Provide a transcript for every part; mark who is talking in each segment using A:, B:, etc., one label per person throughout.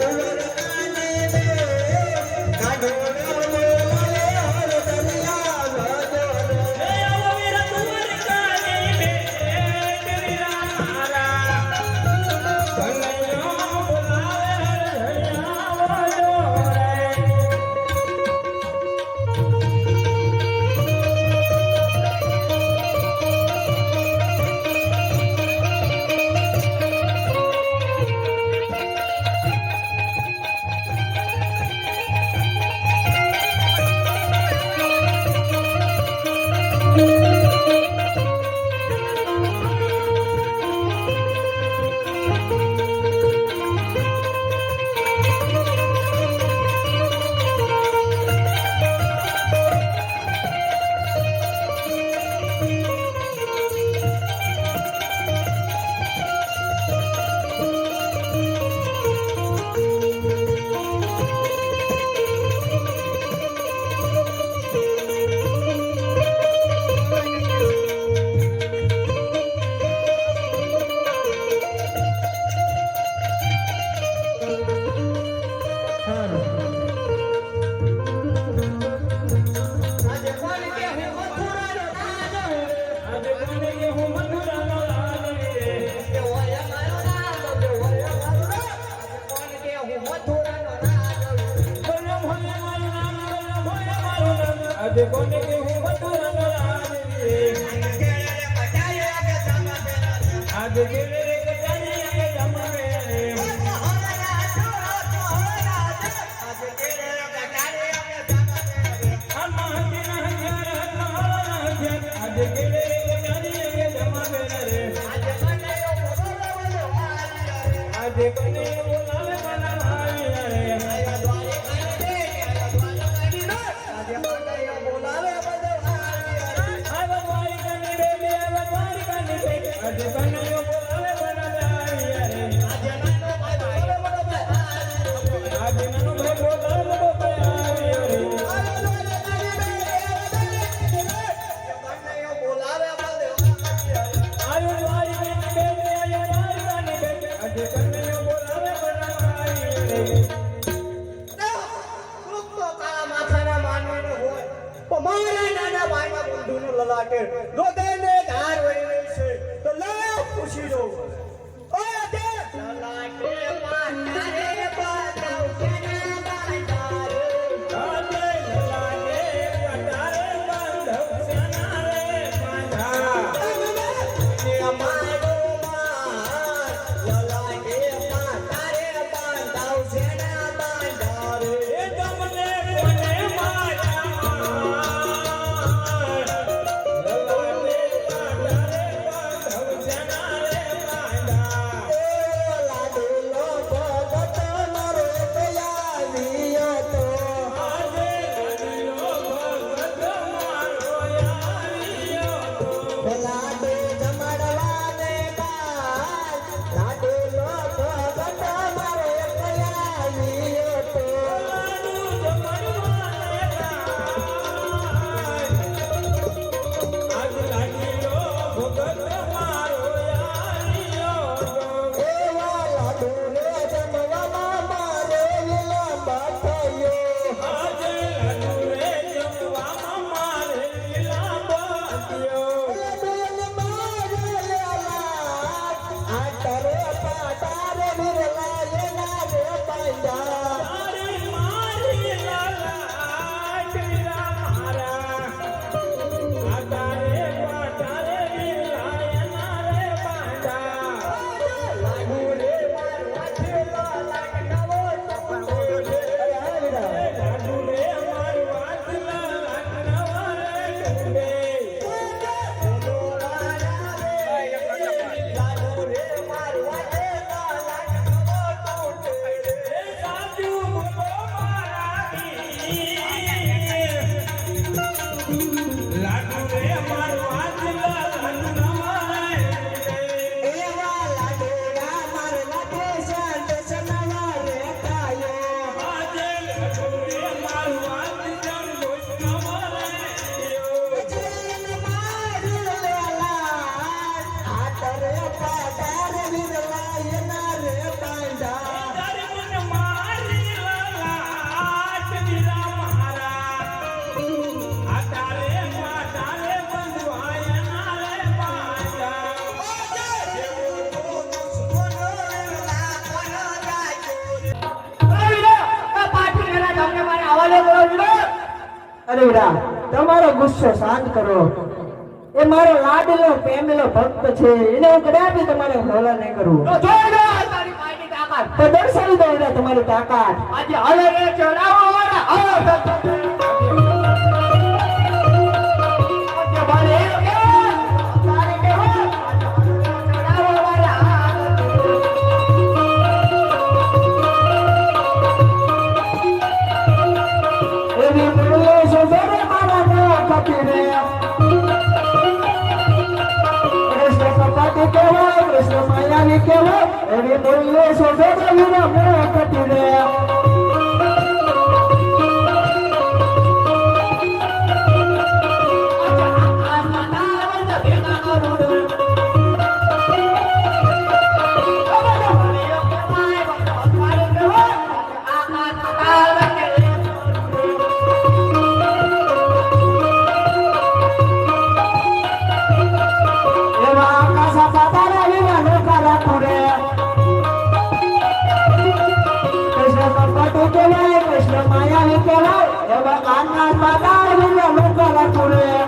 A: હે નામ
B: ગુસ્સો શાંત કરો. એ મારો લાડલો પ્રેમલો ભક્ત છે. એને હું કદાપી તમારે હોલા નહીં કરું.
C: તો
B: દર્શાવી દો તમારી તાકાત.
C: આજે હલે રે ચડાવો વાળા
B: કૃષ્ણ કપાટી કહેવાય કૃષ્ણ માયાવી કહેવાય એવી મળે કટી જરે નોખા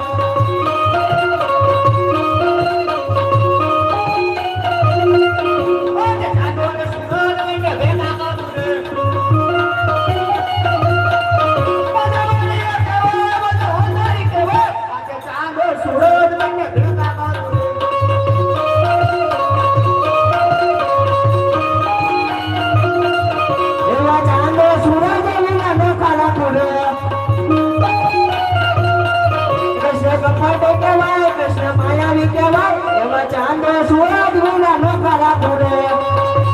B: કપાટો કહેવાય કૃષ્ણ માયાવી કહેવાય એવા ચાંદો સૂરજ વિના નોખા રાખું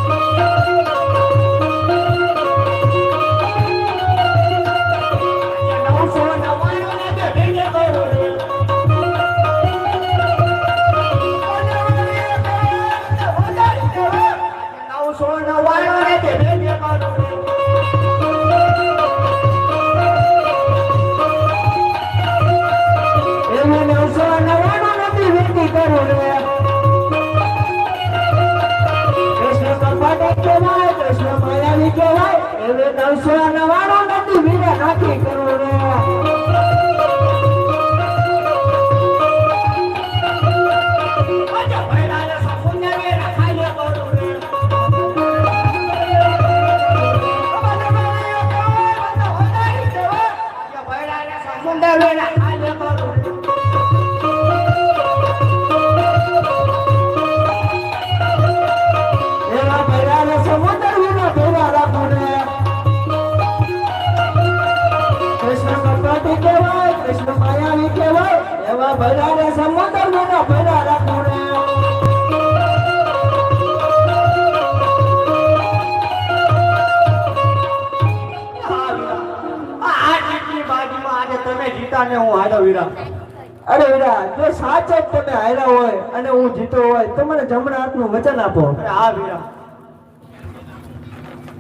B: નવસો નવાણું નથી વિના નાખી કરું રે. એવા એવા ભૈરાને સમુદ્ર વિના ભેગા રાખું રે અરે વીરા જો સાચો તમે હાર્યા હોય અને હું જીતો હોય તો મને જમણા હાથનું વચન આપો.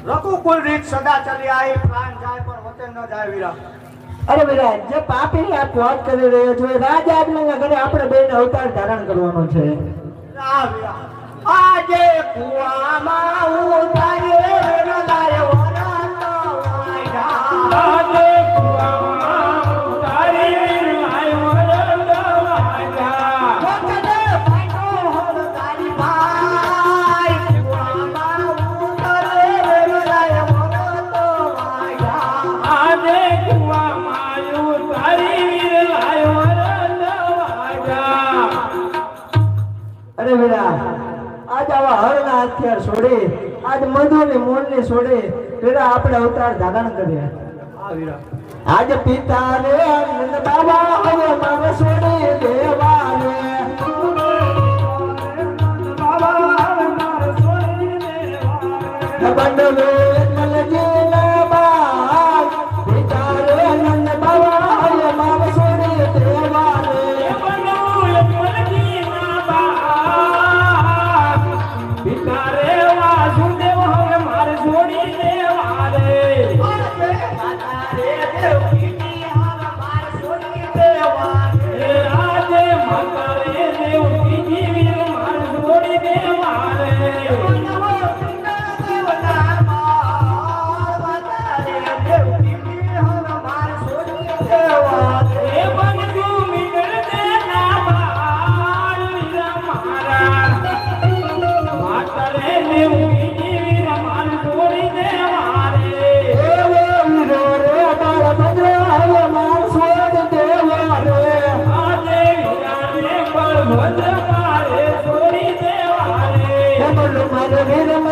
C: રઘુકુલ રીત સદા ચલી આવી પ્રાણ જાય પણ વચન ન જાય વીરા.
B: અરે બધા જે પાપી આપ વાત કરી રહ્યો છો રાજ આજના ઘરે આપણે બેન અવતાર ધારણ કરવાનો છે.
C: આજે કુવામાં ઉતારે
A: આજ
B: મધુની ને છોડે પેલા આપણે અવતાર ધારણ કરીએ
C: આ
B: આજ પિતા ને નંદ બાબા હવે મારે છોડી દેવા રે
A: છોડી Primeira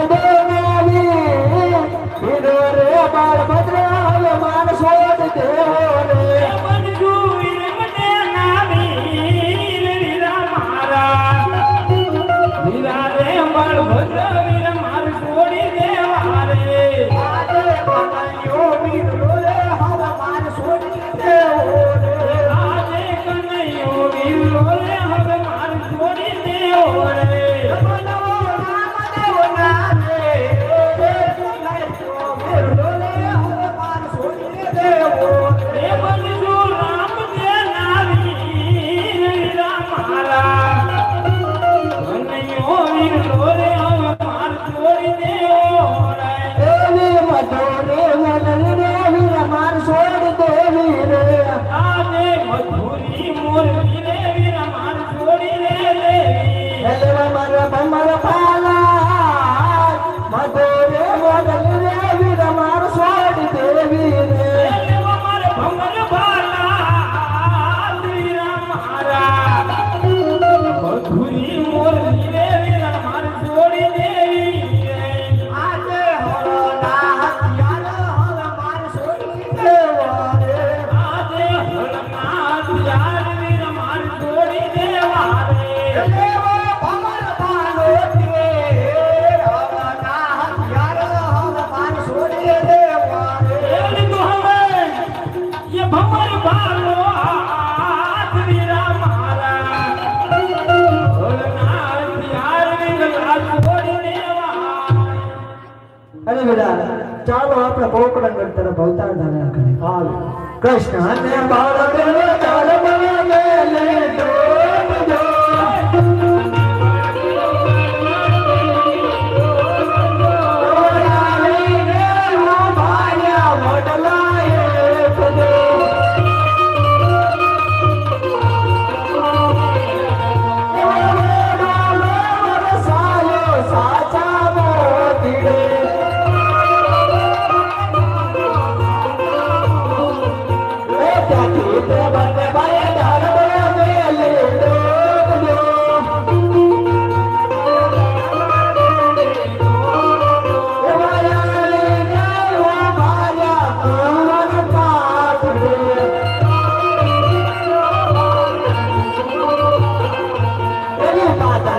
B: અને બેટા ચાલો આપણે બોકડા તરફ અવતાર ધારણ કરીએ. કૃષ્ણ ને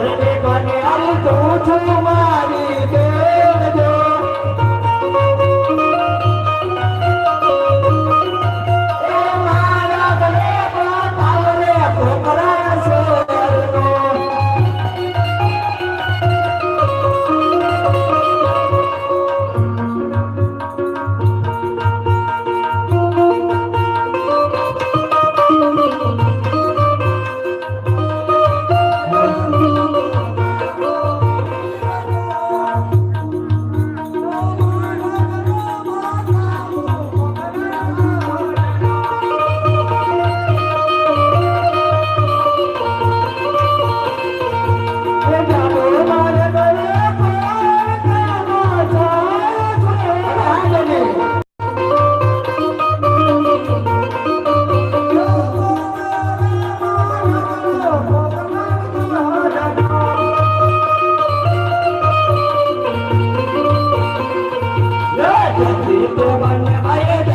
B: મારી કોને અલ તું છું મારી દે তোমার আয়ে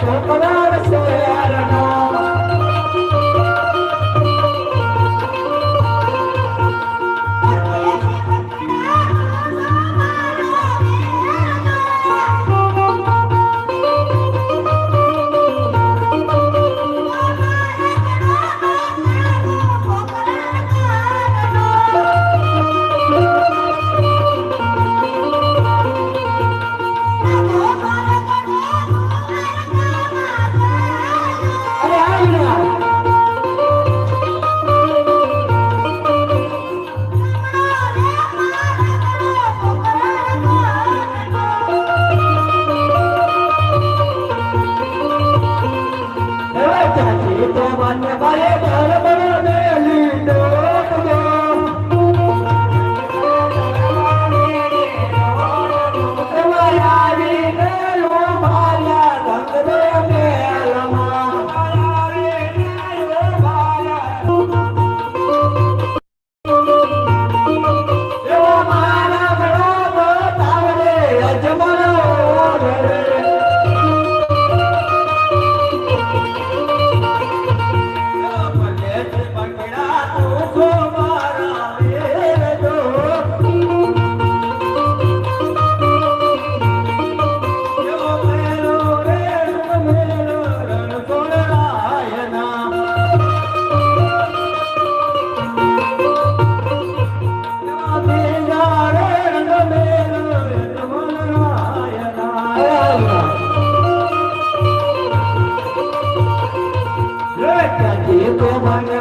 B: que ponerse তোমায়